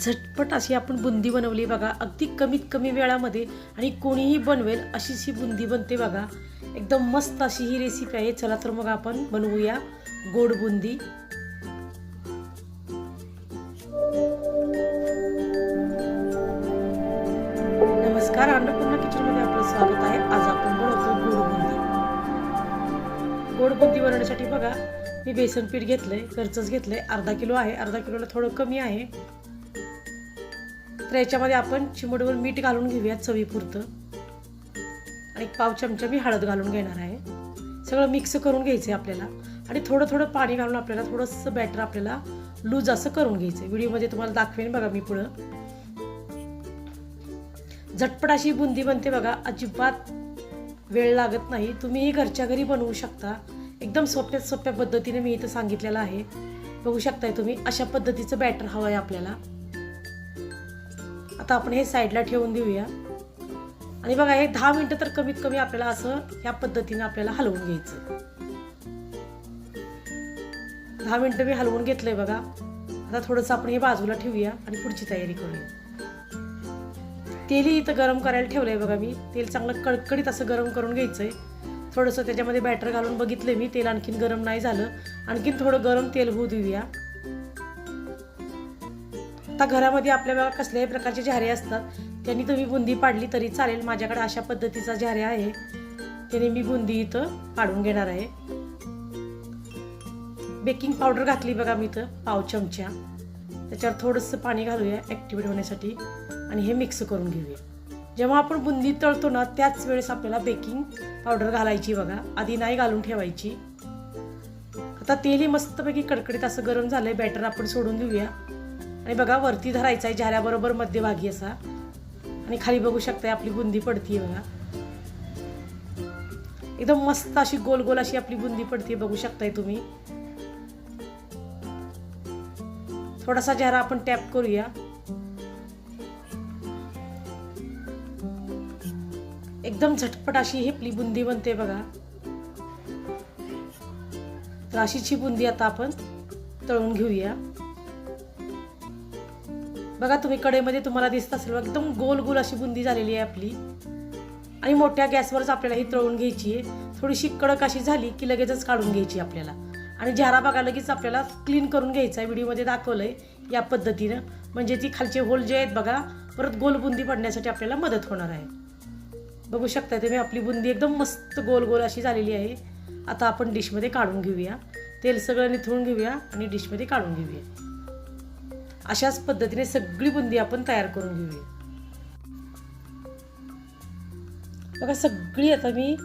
झटपट अशी आपण बुंदी बनवली बघा. अगदी कमीत कमी वेळामध्ये आणि कोणीही बनवेल अशीच ही बुंदी बनते बघा. एकदम मस्त अशी ही रेसिपी आहे. चला तर मग आपण बनवूया गोड बुंदी. नमस्कार अन्नपूर्णा किचनमध्ये आपलं स्वागत आहे. आज आपण बनवतो गोड बुंदी. गोड बुंदी बनवण्यासाठी बघा मी बेसन पीठ घेतलंय घरचंच घेतलंय. अर्धा किलो आहे. अर्धा किलोला थोडं कमी आहे. तर याच्यामध्ये आपण चिमडवर मीठ घालून घेऊयात चवीपुरतं. आणि एक पाव चमचा मी हळद घालून घेणार आहे. सगळं मिक्स करून घ्यायचं आहे आपल्याला. आणि थोडं थोडं पाणी घालून आपल्याला थोडंसं बॅटर आपल्याला लूज असं करून घ्यायचं आहे व्हिडिओमध्ये तुम्हाला दाखवेन बघा मी पुढं. झटपट अशी बुंदी बनते बघा. अजिबात वेळ लागत नाही. तुम्हीही घरच्या घरी बनवू शकता. एकदम सोप्या सोप्या पद्धतीने मी इथं सांगितलेलं आहे. बघू शकताय तुम्ही अशा पद्धतीचं बॅटर हवं आहे आपल्याला. आता आपण हे साईडला ठेवून देऊया. आणि बघा हे दहा मिनटं तर कमीत कमी आपल्याला असं या पद्धतीने आपल्याला हलवून घ्यायचं. दहा मिनटं मी हलवून घेतलंय बघा. आता थोडंसं आपण हे बाजूला ठेवूया आणि पुढची तयारी करूया. तेलही इथं गरम करायला ठेवलंय बघा मी. तेल चांगलं कडकडीत असं गरम करून घ्यायचंय. थोडंसं त्याच्यामध्ये बॅटर घालून बघितलंय मी. तेल आणखीन गरम नाही झालं. आणखीन थोडं गरम तेल होऊ देऊया. आता घरामध्ये आपल्या बघा कसल्याही प्रकारचे झारे असतात त्यांनी तुम्ही बुंदी पाडली तरी चालेल. माझ्याकडे अशा पद्धतीचा झारे आहे. त्याने मी बुंदी इथं पाडून घेणार आहे. बेकिंग पावडर घातली बघा मी इथं पाव चमच्या त्याच्यावर थोडंसं पाणी घालूया ॲक्टिवेट होण्यासाठी आणि हे मिक्स करून घेऊया. जेव्हा आपण बुंदी तळतो ना त्याच वेळेस आपल्याला बेकिंग पावडर घालायची बघा. आधी नाही घालून ठेवायची. आता तेलही मस्तपैकी कडकडीत असं गरम झालं आहे बॅटर आपण सोडून देऊया. आणि बघा वरती धरायचा आहे झाल्याबरोबर मध्यभागी असा. आणि खाली बघू शकताय आपली बुंदी पडतीये बघा. एकदम मस्त अशी गोल गोल अशी आपली बुंदी पडतीये बघू शकताय तुम्ही. थोडासा चेहरा आपण टॅप करूया. एकदम झटपट अशी हेपली बुंदी बनते बघा. तर अशीची बुंदी आता आपण तळून घेऊया. बघा तुम्ही कडेमध्ये तुम्हाला दिसत असेल बघा, एकदम गोल गोल अशी बुंदी झालेली आहे आपली. आणि मोठ्या गॅसवरच आपल्याला ही तळून घ्यायची आहे. थोडीशी कडक अशी झाली की लगेचच काढून घ्यायची आपल्याला. आणि झारा बघा लगेच आपल्याला क्लीन करून घ्यायचा आहे. व्हिडिओमध्ये दाखवलं आहे या पद्धतीनं. म्हणजे ती खालचे होल जे आहेत बघा परत गोल बुंदी पडण्यासाठी आपल्याला मदत होणार आहे. बघू शकता तुम्ही आपली बुंदी एकदम मस्त गोल गोल अशी झालेली आहे. आता आपण डिशमध्ये काढून घेऊया. तेल सगळं निथळून घेऊया आणि डिशमध्ये काढून घेऊया. अशाच पद्धतीने सगळी बुंदी आपण तयार करून घेऊया. बघा सगळी आता मी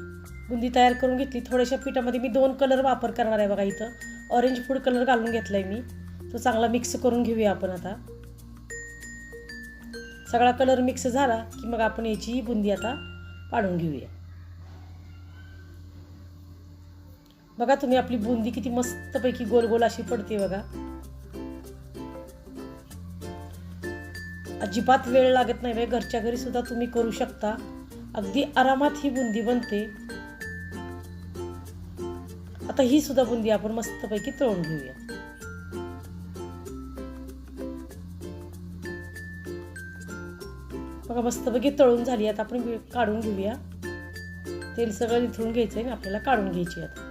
बुंदी तयार करून घेतली. थोड्याशा पिठामध्ये मी दोन कलर वापर करणार आहे बघा इथं. ऑरेंज फूड कलर घालून घेतलाय मी. तो चांगला मिक्स करून घेऊया आपण आता. सगळा कलर मिक्स झाला की मग आपण याची बुंदी आता पाडून घेऊया. बघा तुम्ही आपली बुंदी किती मस्तपैकी गोल गोल अशी पडते बघा. अजिबात वेळ लागत नाही बाई घरच्या घरी सुद्धा तुम्ही करू शकता. अगदी आरामात ही बुंदी बनते. आता ही सुद्धा बुंदी आपण मस्तपैकी तळून घेऊया. बघा मस्तपैकी तळून झाली. आता आपण काढून घेऊया. तेल सगळं इथून घ्यायचं आहे ना आपल्याला काढून घ्यायची आता.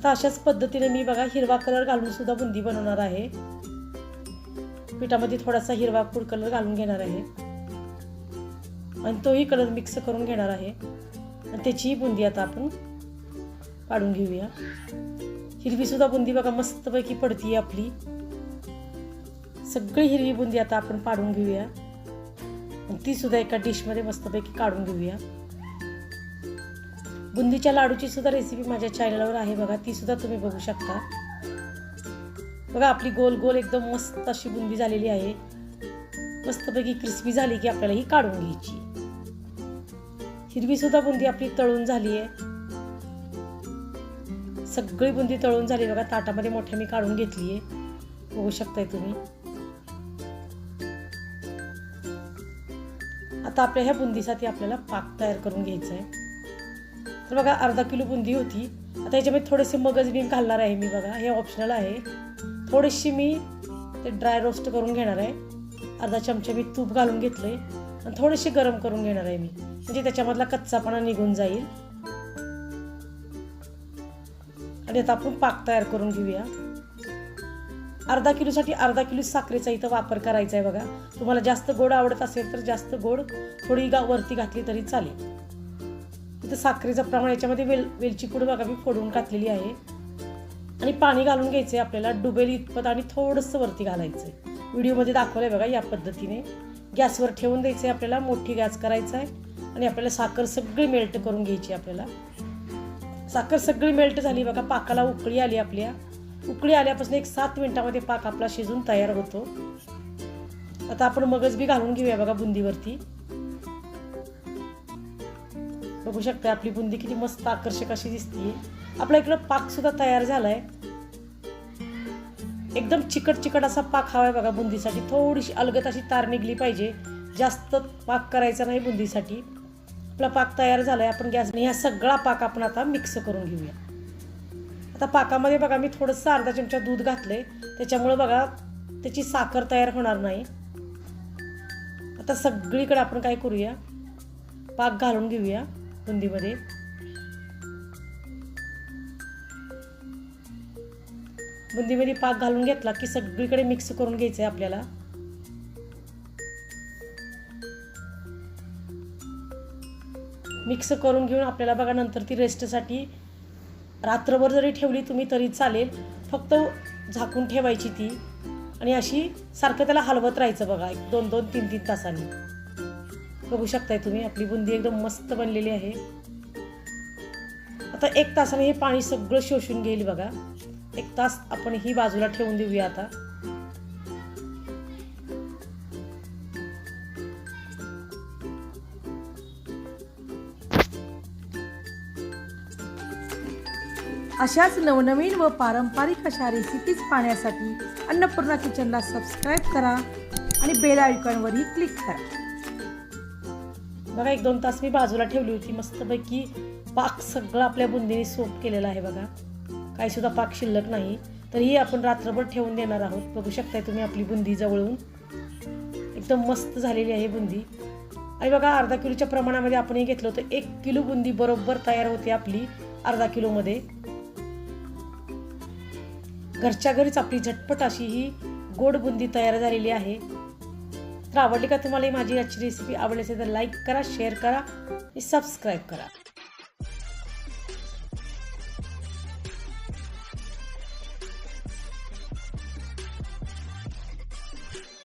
आता अशाच पद्धतीने मी बघा हिरवा कलर घालून सुद्धा बुंदी बनवणार आहे. पिठामध्ये थोडासा हिरवा फूड कलर घालून घेणार आहे. आणि तोही कलर मिक्स करून घेणार आहे. आणि त्याचीही बुंदी आता आपण काढून घेऊया. हिरवीसुद्धा बुंदी बघा मस्तपैकी पडती आपली. सगळी हिरवी बुंदी आता आपण पाडून घेऊया. आणि ती सुद्धा एका डिशमध्ये मस्तपैकी काढून घेऊया. बुंदीच्या लाडूची सुद्धा रेसिपी माझ्या चॅनलवर आहे बघा. ती सुद्धा तुम्ही बघू शकता. बघा आपली गोल गोल एकदम मस्त अशी बुंदी झालेली आहे. मस्तपैकी क्रिस्पी झाली की आपल्याला ही काढून घ्यायची. हिरवी सुद्धा बुंदी आपली तळून झाली आहे. सगळी बुंदी तळून झाली बघा. ताटामध्ये मोठ्या मी काढून घेतली आहे. बघू शकताय तुम्ही. आता आपल्या ह्या बुंदीसाठी आपल्याला पाक तयार करून घ्यायचा आहे तर बघा अर्धा किलो बुंदी होती. आता याच्यामध्ये थोडेसे मगज बी घालणार आहे मी बघा. हे ऑप्शनल आहे. थोडीशी मी ते ड्राय रोस्ट करून घेणार आहे. अर्धा चमचा मी तूप घालून घेतलं आहे आणि थोडीशी गरम करून घेणार आहे मी. म्हणजे त्याच्यामधला कच्चापणा निघून जाईल. आणि आता आपण पाक तयार करून घेऊया. अर्धा किलोसाठी अर्धा किलो साखरेचा इथं वापर करायचा आहे बघा. तुम्हाला जास्त गोड आवडत असेल तर जास्त गोड थोडी गा वरती घातली तरी चालेल. इथं साखरेचं प्रमाण याच्यामध्ये वेल वेलची पूड बघा मी फोडून घातलेली आहे. आणि पाणी घालून घ्यायचं आहे आपल्याला डुबेल इतपत आणि थोडंसं वरती घालायचं आहे व्हिडिओमध्ये दाखवलं आहे बघा या पद्धतीने. गॅसवर ठेवून द्यायचं आहे आपल्याला मोठी गॅस करायचा आहे आणि आपल्याला साखर सगळी मेल्ट करून घ्यायची आपल्याला. साखर सगळी मेल्ट झाली बघा पाकाला उकळी आली आपल्या. उकळी आल्यापासून एक सात मिनिटामध्ये पाक आपला शिजून तयार होतो. आता आपण मगज बी घालून घेऊया बघा बुंदीवरती. बघू शकते आपली बुंदी किती मस्त आकर्षक अशी दिसते. आपल्या इकडं पाक सुद्धा तयार झालाय. एकदम चिकट चिकट असा पाक हवाय बघा बुंदीसाठी. थोडीशी अलगत अशी तार निघली पाहिजे. जास्त पाक करायचा नाही बुंदीसाठी. आपला पाक तयार झालाय. आपण गॅसने ह्या सगळा पाक आपण आता मिक्स करून घेऊया. आता पाकामध्ये बघा मी थोडंसं अर्धा चमचा दूध घातलंय. त्याच्यामुळं बघा त्याची साखर तयार होणार नाही. आता सगळीकडे आपण काय करूया? पाक घालून घेऊया. बुंदीमध्ये बुंदीमध्ये पाक घालून घेतला की सगळीकडे मिक्स करून घ्यायचं आहे आपल्याला. मिक्स करून घेऊन आपल्याला बघा नंतर ती रेस्टसाठी रात्रभर जरी ठेवली तुम्ही तरी चालेल. फक्त झाकून ठेवायची ती. आणि अशी सारखं त्याला हलवत राहायचं बघा. एक दोन दोन तीन तीन तासांनी. बघू शकताय तुम्ही. आपली बुंदी एकदम मस्त बनलेली आहे. आता एक तासाने हे पाणी सगळं शोषून घेईल बघा. एक तास आपण ही बाजूला ठेवून देऊया आता. अशाच नवनवीन व पारंपरिक अशा रेसिपीज पाहण्यासाठी अन्नपूर्णा किचनला सबस्क्राईब करा आणि बेल आयकॉनवरही क्लिक करा. बघा एक दोन तास मी बाजूला ठेवली होती मस्तपैकी पाक सगळं आपल्या बुंदीने सोप केलेला आहे बघा. काही सुद्धा पाक शिल्लक नाही. तरीही आपण रात्रभर ठेवून देणार आहोत. बघू शकताय तुम्ही आपली बुंदी जवळून. एकदम मस्त झालेली आहे बुंदी. आणि बघा अर्धा किलोच्या प्रमाणामध्ये आपण हे घेतलं होतं. एक किलो बुंदी बरोबर तयार होते आपली अर्धा किलोमध्ये. घरच्या घरीच आपली झटपट अशी ही गोड बुंदी तयार झालेली आहे. तर आवडली का तुम्हाला ही माझी आजची रेसिपी आवडली असेल तर लाईक करा शेअर करा आणि सबस्क्राईब करा.